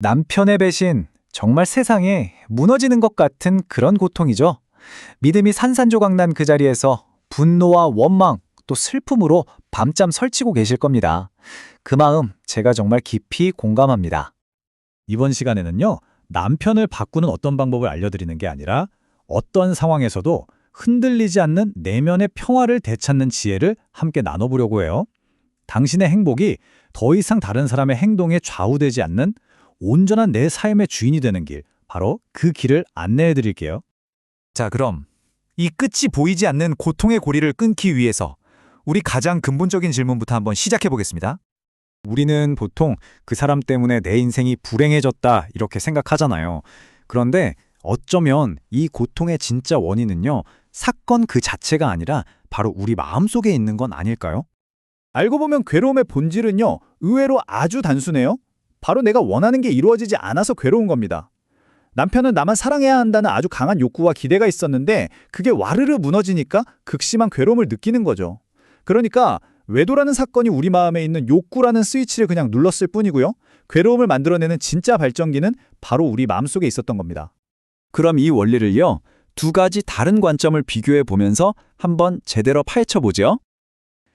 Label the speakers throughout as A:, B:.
A: 남편의 배신, 정말 세상에 무너지는 것 같은 그런 고통이죠. 믿음이 산산조각 난 그 자리에서 분노와 원망, 또 슬픔으로 밤잠 설치고 계실 겁니다. 그 마음 제가 정말 깊이 공감합니다.
B: 이번 시간에는요, 남편을 바꾸는 어떤 방법을 알려드리는 게 아니라 어떤 상황에서도 흔들리지 않는 내면의 평화를 되찾는 지혜를 함께 나눠보려고 해요. 당신의 행복이 더 이상 다른 사람의 행동에 좌우되지 않는 온전한 내 삶의 주인이 되는 길, 바로 그 길을 안내해 드릴게요.
C: 자, 그럼 이 끝이 보이지 않는 고통의 고리를 끊기 위해서 우리 가장 근본적인 질문부터 한번 시작해 보겠습니다.
A: 우리는 보통 그 사람 때문에 내 인생이 불행해졌다 이렇게 생각하잖아요. 그런데 어쩌면 이 고통의 진짜 원인은요, 사건 그 자체가 아니라 바로 우리 마음속에 있는 건 아닐까요?
B: 알고 보면 괴로움의 본질은요, 의외로 아주 단순해요. 바로 내가 원하는 게 이루어지지 않아서 괴로운 겁니다. 남편은 나만 사랑해야 한다는 아주 강한 욕구와 기대가 있었는데 그게 와르르 무너지니까 극심한 괴로움을 느끼는 거죠. 그러니까 외도라는 사건이 우리 마음에 있는 욕구라는 스위치를 그냥 눌렀을 뿐이고요. 괴로움을 만들어내는 진짜 발전기는 바로 우리 마음속에 있었던 겁니다.
A: 그럼 이 원리를요, 두 가지 다른 관점을 비교해 보면서 한번 제대로 파헤쳐 보죠.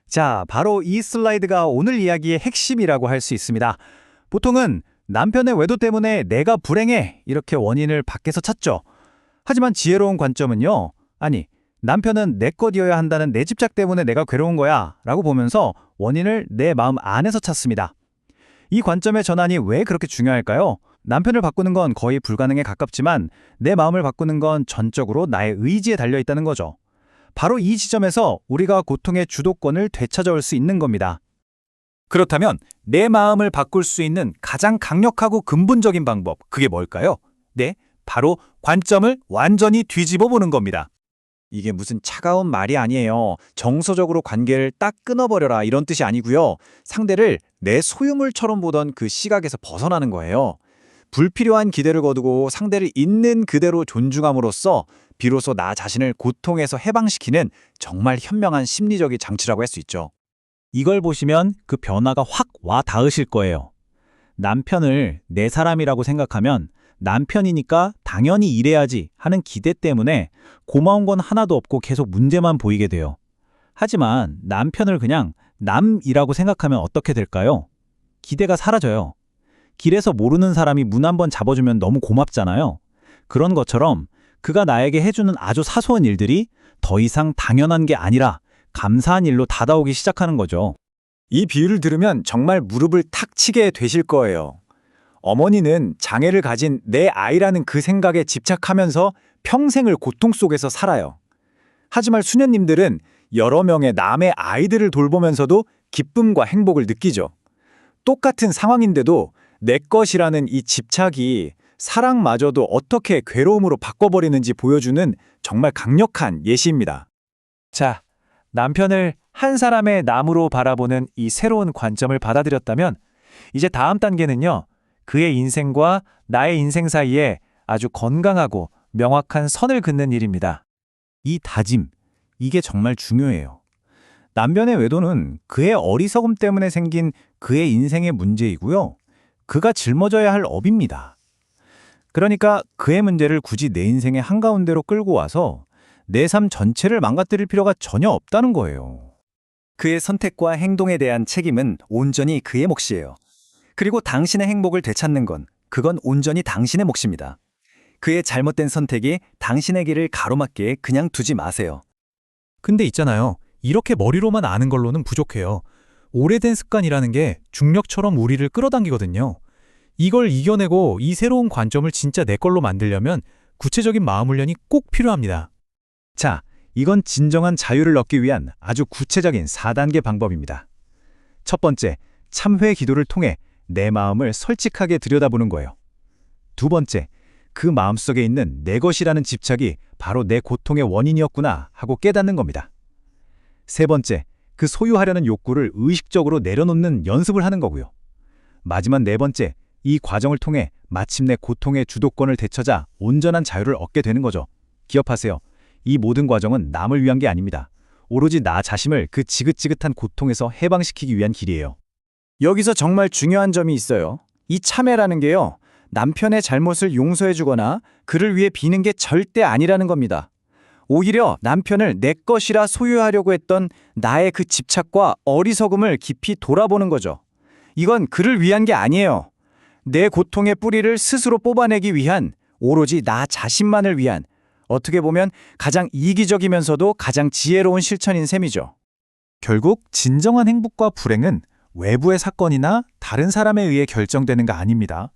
A: 자, 바로 이 슬라이드가 오늘 이야기의 핵심이라고 할 수 있습니다. 보통은 남편의 외도 때문에 내가 불행해 이렇게 원인을 밖에서 찾죠. 하지만 지혜로운 관점은요. 아니, 남편은 내 것이어야 한다는 내 집착 때문에 내가 괴로운 거야 라고 보면서 원인을 내 마음 안에서 찾습니다. 이 관점의 전환이 왜 그렇게 중요할까요? 남편을 바꾸는 건 거의 불가능에 가깝지만 내 마음을 바꾸는 건 전적으로 나의 의지에 달려 있다는 거죠. 바로 이 지점에서 우리가 고통의 주도권을 되찾아올 수 있는 겁니다.
C: 그렇다면 내 마음을 바꿀 수 있는 가장 강력하고 근본적인 방법, 그게 뭘까요? 네, 바로 관점을 완전히 뒤집어 보는 겁니다.
A: 이게 무슨 차가운 말이 아니에요. 정서적으로 관계를 딱 끊어버려라 이런 뜻이 아니고요. 상대를 내 소유물처럼 보던 그 시각에서 벗어나는 거예요. 불필요한 기대를 거두고 상대를 있는 그대로 존중함으로써 비로소 나 자신을 고통에서 해방시키는 정말 현명한 심리적인 장치라고 할 수 있죠. 이걸 보시면 그 변화가 확 와 닿으실 거예요. 남편을 내 사람이라고 생각하면 남편이니까 당연히 이래야지 하는 기대 때문에 고마운 건 하나도 없고 계속 문제만 보이게 돼요. 하지만 남편을 그냥 남이라고 생각하면 어떻게 될까요? 기대가 사라져요. 길에서 모르는 사람이 문 한번 잡아주면 너무 고맙잖아요. 그런 것처럼 그가 나에게 해주는 아주 사소한 일들이 더 이상 당연한 게 아니라 감사한 일로 다가오기 시작하는 거죠. 이 비유를 들으면 정말 무릎을 탁 치게 되실 거예요. 어머니는 장애를 가진 내 아이라는 그 생각에 집착하면서 평생을 고통 속에서 살아요. 하지만 수녀님들은 여러 명의 남의 아이들을 돌보면서도 기쁨과 행복을 느끼죠. 똑같은 상황인데도 내 것이라는 이 집착이 사랑마저도 어떻게 괴로움으로 바꿔버리는지 보여주는 정말 강력한 예시입니다. 자, 남편을 한 사람의 남으로 바라보는 이 새로운 관점을 받아들였다면 이제 다음 단계는요. 그의 인생과 나의 인생 사이에 아주 건강하고 명확한 선을 긋는 일입니다. 이 다짐, 이게 정말 중요해요. 남편의 외도는 그의 어리석음 때문에 생긴 그의 인생의 문제이고요. 그가 짊어져야 할 업입니다. 그러니까 그의 문제를 굳이 내 인생의 한가운데로 끌고 와서 내 삶 전체를 망가뜨릴 필요가 전혀 없다는 거예요. 그의 선택과 행동에 대한 책임은 온전히 그의 몫이에요. 그리고 당신의 행복을 되찾는 건 그건 온전히 당신의 몫입니다. 그의 잘못된 선택이 당신의 길을 가로막게 그냥 두지 마세요.
D: 근데 있잖아요. 이렇게 머리로만 아는 걸로는 부족해요. 오래된 습관이라는 게 중력처럼 우리를 끌어당기거든요. 이걸 이겨내고 이 새로운 관점을 진짜 내 걸로 만들려면 구체적인 마음 훈련이 꼭 필요합니다.
A: 자, 이건 진정한 자유를 얻기 위한 아주 구체적인 4단계 방법입니다. 첫 번째, 참회 기도를 통해 내 마음을 솔직하게 들여다보는 거예요. 두 번째, 그 마음속에 있는 내 것이라는 집착이 바로 내 고통의 원인이었구나 하고 깨닫는 겁니다. 세 번째, 그 소유하려는 욕구를 의식적으로 내려놓는 연습을 하는 거고요. 마지막 네 번째, 이 과정을 통해 마침내 고통의 주도권을 되찾아 온전한 자유를 얻게 되는 거죠. 기억하세요. 이 모든 과정은 남을 위한 게 아닙니다. 오로지 나 자신을 그 지긋지긋한 고통에서 해방시키기 위한 길이에요. 여기서 정말 중요한 점이 있어요. 이 참회라는 게요. 남편의 잘못을 용서해주거나 그를 위해 비는 게 절대 아니라는 겁니다. 오히려 남편을 내 것이라 소유하려고 했던 나의 그 집착과 어리석음을 깊이 돌아보는 거죠. 이건 그를 위한 게 아니에요. 내 고통의 뿌리를 스스로 뽑아내기 위한 오로지 나 자신만을 위한 어떻게 보면 가장 이기적이면서도 가장 지혜로운 실천인 셈이죠.
C: 결국 진정한 행복과 불행은 외부의 사건이나 다른 사람에 의해 결정되는 거 아닙니다.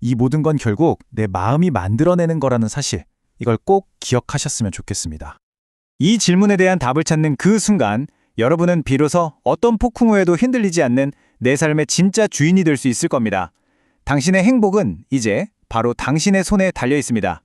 C: 이 모든 건 결국 내 마음이 만들어내는 거라는 사실. 이걸 꼭 기억하셨으면 좋겠습니다. 이 질문에 대한 답을 찾는 그 순간 여러분은 비로소 어떤 폭풍우에도 흔들리지 않는 내 삶의 진짜 주인이 될 수 있을 겁니다. 당신의 행복은 이제 바로 당신의 손에 달려 있습니다.